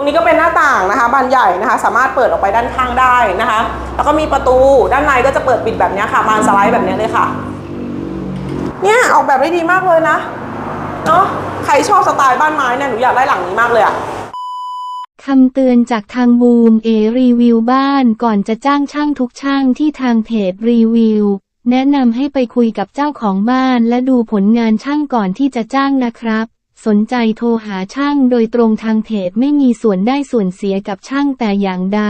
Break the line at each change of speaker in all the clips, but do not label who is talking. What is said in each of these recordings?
ตรงนี้ก็เป็นหน้าต่างนะคะบานใหญ่นะคะ สามารถเปิดออกไปด้านข้างได้นะคะ แล้วก็มีประตูด้านในก็จะเปิดปิดแบบนี้ค่ะบานสไลด์แบบนี้เลยค่ะ เนี่ยออกแบบได้ดีมากเลยนะเนาะใครชอบสไตล์บ้านไม้เนี่ยหนูอยากได้หลังนี้มากเลยอะ
คำเตือนจากทางบูมเอรีวิวบ้านก่อนจะจ้างช่างทุกช่างที่ทางเพจรีวิว แนะนำให้ไปคุยกับเจ้าของบ้านและดูผลงานช่างก่อนที่จะจ้างนะครับ สนใจโทรหาช่างโดยตรงทางเพจไม่มีส่วนได้ส่วนเสียกับช่างแต่อย่างใด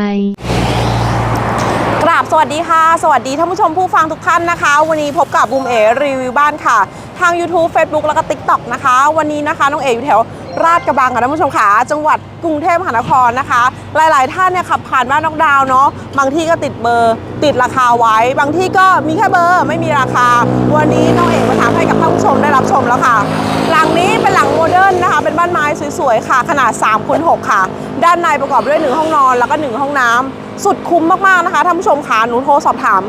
กราบสวัสดีค่ะ สวัสดีท่านผู้ชมผู้ฟังทุกท่านนะคะ วันนี้พบกับบุมเอรีวิวบ้านค่ะ ทาง YouTube Facebook แล้วก็ TikTok นะคะ วันนี้นะคะน้องเออยู่แถว ราชกระบังค่ะท่านผู้ชมค่ะจังหวัดกรุงเทพมหานครนะคะ หลาย ๆ ท่านเนี่ยขับผ่านบ้านนอกดาวน์เนาะบางที่ก็ติดเบอร์ติดราคาไว้ บางที่ก็มีแค่เบอร์ไม่มีราคา วันนี้น้องเอกมาทำให้กับท่านผู้ชมได้รับชมแล้วค่ะ หลังนี้เป็นหลังโมเดิร์นนะคะ เป็นบ้านไม้สวย ๆ ค่ะ ขนาด3คูณ6ค่ะ ด้านในประกอบด้วย 1 ห้องนอน แล้วก็ 1 ห้องน้ำสุดคุ้มมาก ๆ นะคะท่านผู้ชมค่ะหนูโทรสอบถาม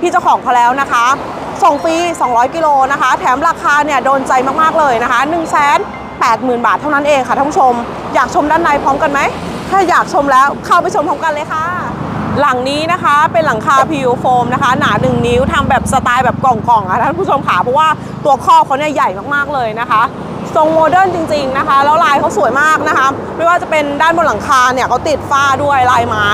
พี่เจ้าของเขาแล้วนะคะส่งฟรี200 กิโลนะคะ แถมราคาเนี่ยโดนใจมาก ๆ เลยนะคะ1 8 0 0 0 0 บาทเท่านั้นเองค่ะท่านผู้ชม อยากชมด้านในพร้อมกันไหม ถ้าอยากชมแล้วเข้าไปชมพร้อมกันเลยค่ะ หลังนี้นะคะเป็นหลังคา PU โฟมนะคะ หนา 1 นิ้วทำแบบสไตล์แบบกล่องๆอะท่านผู้ชมค่ะเพราะว่าตัวครอเขาเนี่ยใหญ่มากๆเลยนะคะทรงโมเดิร์นจริง ๆนะคะ แล้วลายเขาสวยมากนะคะ ไม่ว่าจะเป็นด้านบนหลังคาเนี่ยเขาติดฝ้าด้วยลายไม้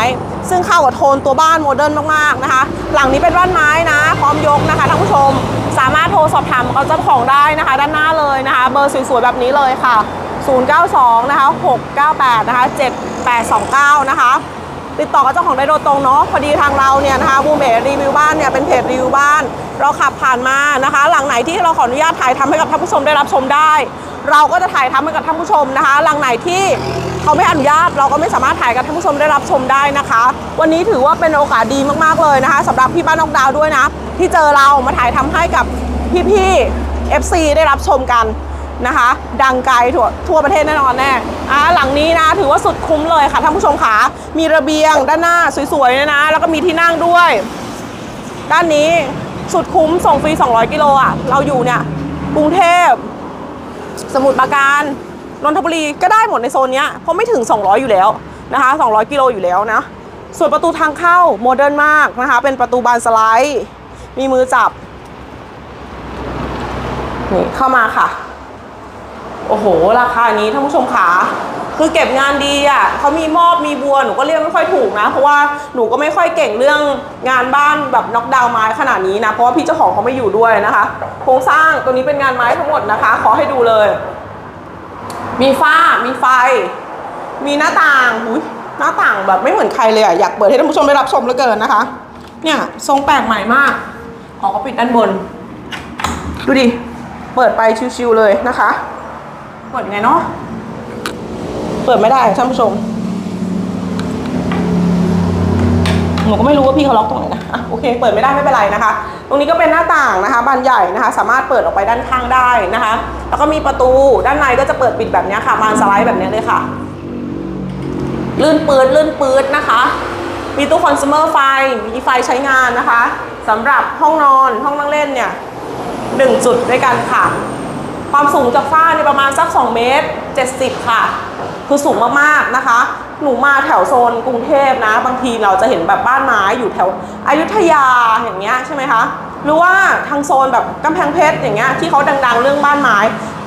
ซึ่งเข้ากับโทนตัวบ้านโมเดิร์นมากๆนะคะ หลังนี้เป็นบ้านไม้นะ พร้อมยกนะคะท่านผู้ชม สามารถโทรสอบถามเขาเจ้าของได้นะคะ ด้านหน้าเลยนะคะ เบอร์สวยๆแบบนี้เลยค่ะ 092 นะคะ 698 นะคะ 7829 นะคะ ติดต่อกับเจ้าของได้โดยตรงเนาะพอดีทางเราเนี่ยนะคะบูมเบรีวิวบ้านเนี่ยเป็นเพจรีวิวบ้าน เราขับผ่านมานะคะ หลังไหนที่เราขออนุญาตถ่ายทำให้กับท่านผู้ชมได้รับชมได้ เราก็จะถ่ายทำให้กับท่านผู้ชมนะคะ หลังไหนที่ เขาไม่อนุญาตเราก็ไม่สามารถถ่ายกับท่านผู้ชมได้รับชมได้นะคะ วันนี้ถือว่าเป็นโอกาสดีมากๆเลยนะคะสำหรับพี่บ้านนกดาวด้วยนะ ที่เจอเรามาถ่ายทำให้กับพี่ๆ FC ได้รับชมกันนะคะ ดังไกลทั่วทั่วประเทศแน่นอนแน่อ่าหลังนี้นะถือว่าสุดคุ้มเลยค่ะท่านผู้ชมขามีระเบียงด้านหน้าสวยๆเลยนะ แล้วก็มีที่นั่งด้วย ด้านนี้สุดคุ้มส่งฟรี 200 กิโลอะ เราอยู่เนี่ยกรุงเทพ สมุทรปราการ นนทบุรีก็ได้หมดในโซนนี้เพราะไม่ถึง 200 อยู่แล้วนะคะ 200 กิโลอยู่แล้วนะ ส่วนประตูทางเข้าโมเดิร์นมากนะคะ เป็นประตูบานสไลด์ มีมือจับ นี่เข้ามาค่ะ โอ้โห ราคานี้ท่านผู้ชมขาคือเก็บงานดีอะเขามีมอบมีบัวหนูก็เรียกไม่ค่อยถูกนะ เพราะว่าหนูก็ไม่ค่อยเก่งเรื่องงานบ้านแบบน็อกดาวน์ไม้ขนาดนี้นะ เพราะว่าพี่เจ้าของเขาไม่อยู่ด้วยนะคะ โครงสร้างตัวนี้เป็นงานไม้ทั้งหมดนะคะ ขอให้ดูเลย มีฝ้า มีไฟ มีหน้าต่างอุ้ยหน้าต่างแบบไม่เหมือนใครเลยอะ อยากเปิดให้ท่านผู้ชมได้รับชมเหลือเกินนะคะ เนี่ยทรงแปลกใหม่มาก ขอเขาปิดด้านบน ดูดิ เปิดไปชิวๆเลยนะคะ เปิดไงเนาะ เปิดไม่ได้ท่านผู้ชม หนูก็ไม่รู้ว่าพี่เขาล็อกตรงไหนนะอะโอเค เปิดไม่ได้ไม่เป็นไรนะคะ ตรงนี้ก็เป็นหน้าต่างนะคะบานใหญ่นะคะ สามารถเปิดออกไปด้านข้างได้นะคะ แล้วก็มีประตูด้านในก็จะเปิดปิดแบบนี้ค่ะบานสไลด์แบบนี้เลยค่ะ ลื่นปืดลื่นปืดนะคะ มีตู้คอน sumer ไฟมีไฟใช้งานนะคะสำหรับห้องนอนห้องนั่งเล่นเนี่ยหนึ่งจุดด้วยกันค่ะ ความสูงจากฝ้าเนี่ยประมาณสัก 2 เมตร 70 ค่ะ คือสูงมากๆนะคะ หนูมาแถวโซนกรุงเทพนะ บางทีเราจะเห็นแบบบ้านไม้อยู่แถวอยุธยาอย่างเงี้ยใช่ไหมคะหรือว่าทางโซนแบบกำแพงเพชรอย่างเงี้ยที่เขาดังๆเรื่องบ้านไม้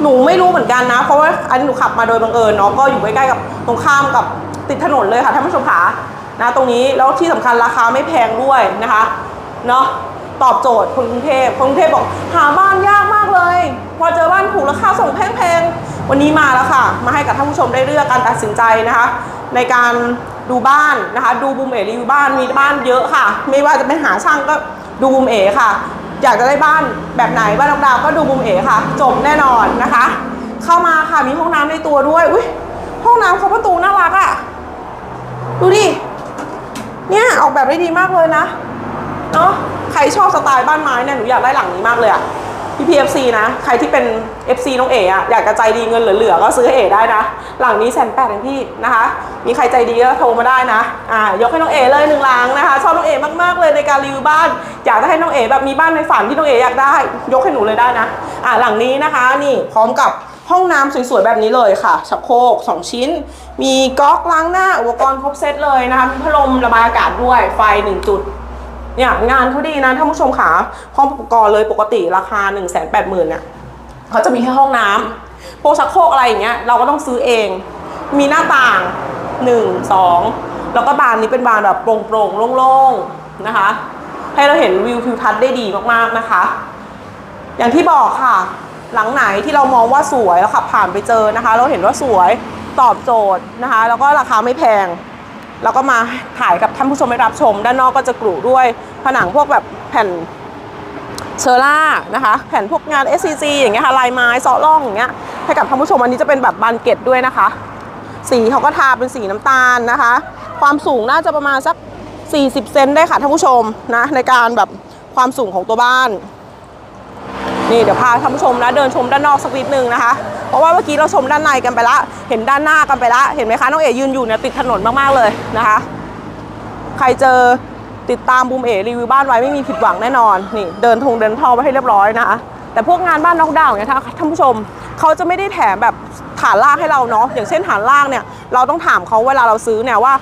หนูไม่รู้เหมือนกันนะ เพราะว่าอันนี้หนูขับมาโดยบังเอิญเนาะก็อยู่ใกล้ๆกับตรงข้ามกับติดถนนเลยค่ะท่านผู้ชมขานะตรงนี้แล้วที่สำคัญราคาไม่แพงด้วยนะคะเนาะตอบโจทย์คนกรุงเทพคนกรุงเทพบอกหาบ้านยากมากเลย พอเจอบ้านถูกราคาส่งแพงๆวันนี้มาแล้วค่ะ มาให้กับท่านผู้ชมได้เลือกการตัดสินใจนะคะ ในการดูบ้านนะคะ ดูบูมเอรีวิวบ้านมีบ้านเยอะค่ะ ไม่ว่าจะเป็นหาช่างก็ดูบูมเอค่ะ อยากจะได้บ้านแบบไหนบ้านดาวก็ดูบูมเอค่ะ จบแน่นอนนะคะ เข้ามาค่ะมีห้องน้ำในตัวด้วยอุ้ยห้องน้ำเขาประตูน่ารักอะ่ะดูดิเนี่ยออกแบบได้ดีมากเลยนะเนาะใครชอบสไตล์บ้านไม้เนี่ยหนูอยากได้หลังนี้มากเลยอะ พี่พีเอฟซีนะ ใครที่เป็น FC น้องเอ๋อะอยากกระจายดีเงินเหลือๆก็ซื้อให้เอ๋ได้นะ หลังนี้แสนแปดเองพี่นะคะ มีใครใจดีก็โทรมาได้นะ อ่ายกให้น้องเอ๋เลยหนึ่งหลังนะคะ ชอบน้องเอ๋มากๆเลยในการรีวิวบ้าน อยากจะให้น้องเอ๋แบบมีบ้านในฝันที่น้องเอ๋อยากได้ ยกให้หนูเลยได้นะ อ่าหลังนี้นะคะนี่พร้อมกับห้องน้ำสวยๆแบบนี้เลยค่ะชักโครก2 ชิ้น มีก๊อกล้างหน้าอุปกรณ์ครบเซตเลยนะคะพัดลมระบายอากาศด้วยไฟ 1 จุด เนี่ยงานเขาดีนะท่านผู้ชมค่ะห้องอุปกรณ์เลยปกติราคา 1 8 0 0 0 0เนี่ยเขาจะมีแค่ห้องน้ำพวกชักโครกอะไรอย่างเงี้ยเราก็ต้องซื้อเอง มีหน้าต่าง 1 2 แล้วก็บานนี้เป็นบานแบบโปร่งๆโล่งๆนะคะ ให้เราเห็นวิวทิวทัศน์ได้ดีมากๆนะคะ อย่างที่บอกค่ะ หลังไหนที่เรามองว่าสวยแล้วขับผ่านไปเจอนะคะ เราเห็นว่าสวยตอบโจทย์นะคะ แล้วก็ราคาไม่แพง แล้วก็มาถ่ายกับท่านผู้ชมได้รับชม ด้านนอกก็จะกรุด้วยผนังพวกแบบแผ่นเชอร่านะคะ แผ่นพวกงาน SCG อย่างเงี้ยค่ะลายไม้เซาะล่องอย่างเงี้ยให้กับท่านผู้ชมอันนี้จะเป็นแบบบานเกตด้วยนะคะ สีเขาก็ทาเป็นสีน้ำตาลนะคะ ความสูงน่าจะประมาณสัก 40 เซนได้ค่ะท่านผู้ชมนะในการแบบความสูงของตัวบ้าน นี่เดี๋ยวพาท่านผู้ชมนะเดินชมด้านนอกสักนิดนึงนะคะ เพราะว่าเมื่อกี้เราชมด้านในกันไปละ เห็นด้านหน้ากันไปละ เห็นไหมคะน้องเอ๋ยืนอยู่เนี่ยติดถนนมากๆเลยนะคะ ใครเจอติดตามบูมเอ๋รีวิวบ้านไว้ไม่มีผิดหวังแน่นอนนี่เดินทงเดินท่อไว้ให้เรียบร้อยนะคะแต่พวกงานบ้านนอกดาวน์เนี่ยท่าท่านผู้ชมเขาจะไม่ได้แถมแบบฐานล่างให้เราเนาะอย่างเช่นฐานล่างเนี่ยเราต้องถามเขาเวลาเราซื้อเนี่ยว่า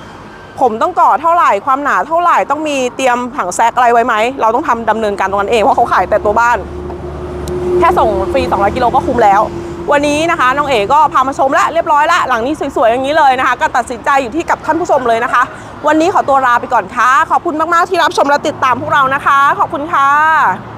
ผมต้องก่อเท่าไหร่ความหนาเท่าไหร่ต้องมีเตรียมถังแซกอะไรไว้ไหมเราต้องทำดำเนินการตรงนั้นเองเพราะเขาขายแต่ตัวบ้าน แค่ส่งฟรี 200 กิโลก็คุ้มแล้ว วันนี้นะคะน้องเอ๋ก็พามาชมแล้วเรียบร้อยแล้วหลังนี้สวยๆอย่างนี้เลยนะคะ ก็ตัดสินใจอยู่ที่กับท่านผู้ชมเลยนะคะ วันนี้ขอตัวลาไปก่อนค่ะ ขอบคุณมากๆที่รับชมและติดตามพวกเรานะคะ ขอบคุณค่ะ